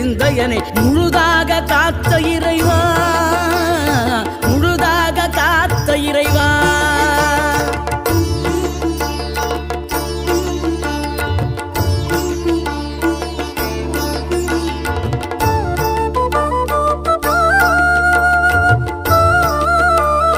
சிந்தையனை முழுதாக காத்து